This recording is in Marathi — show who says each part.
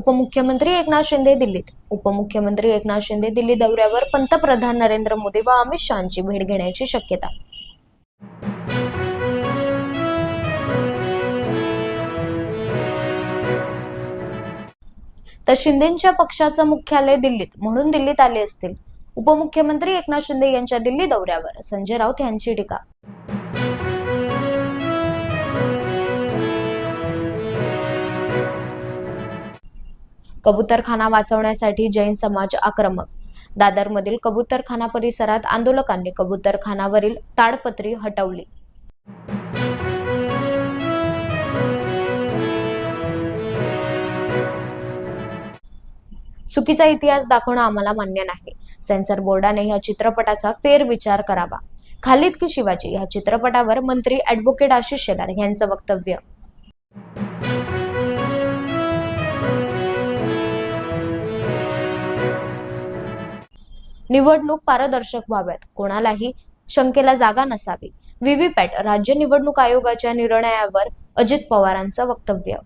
Speaker 1: उपमुख्यमंत्री एकनाथ शिंदे दिल्लीत. उपमुख्यमंत्री एकनाथ शिंदे दिल्ली दौऱ्यावर पंतप्रधान नरेंद्र मोदी व अमित शहाची भेट घेण्याची शक्यता. तर शिंदेच्या पक्षाचं मुख्यालय दिल्लीत म्हणून दिल्लीत आले असतील. उपमुख्यमंत्री एकनाथ शिंदे यांच्या दिल्ली दौऱ्यावर संजय राऊत यांची टीका. कबूतरखाना वाचवण्यासाठी जैन समाज आक्रमक. दादरमधील कबूतरखाना परिसरात आंदोलकांनी कबूतरखानावरील ताडपत्री हटवली. चुकीचा इतिहास दाखवणं आम्हाला मान्य नाही. सेन्सर बोर्डाने या चित्रपटाचा फेरविचार करावा. खालिद की शिवाजी या चित्रपटावर मंत्री ऍडव्होकेट आशिष शेलार यांचं वक्तव्य. निवडणूक पारदर्शक व्हाव्यात. कोणालाही शंकेला जागा नसावी. व्हीव्हीपॅट राज्य निवडणूक आयोगाच्या निर्णयावर अजित पवारांचं वक्तव्य.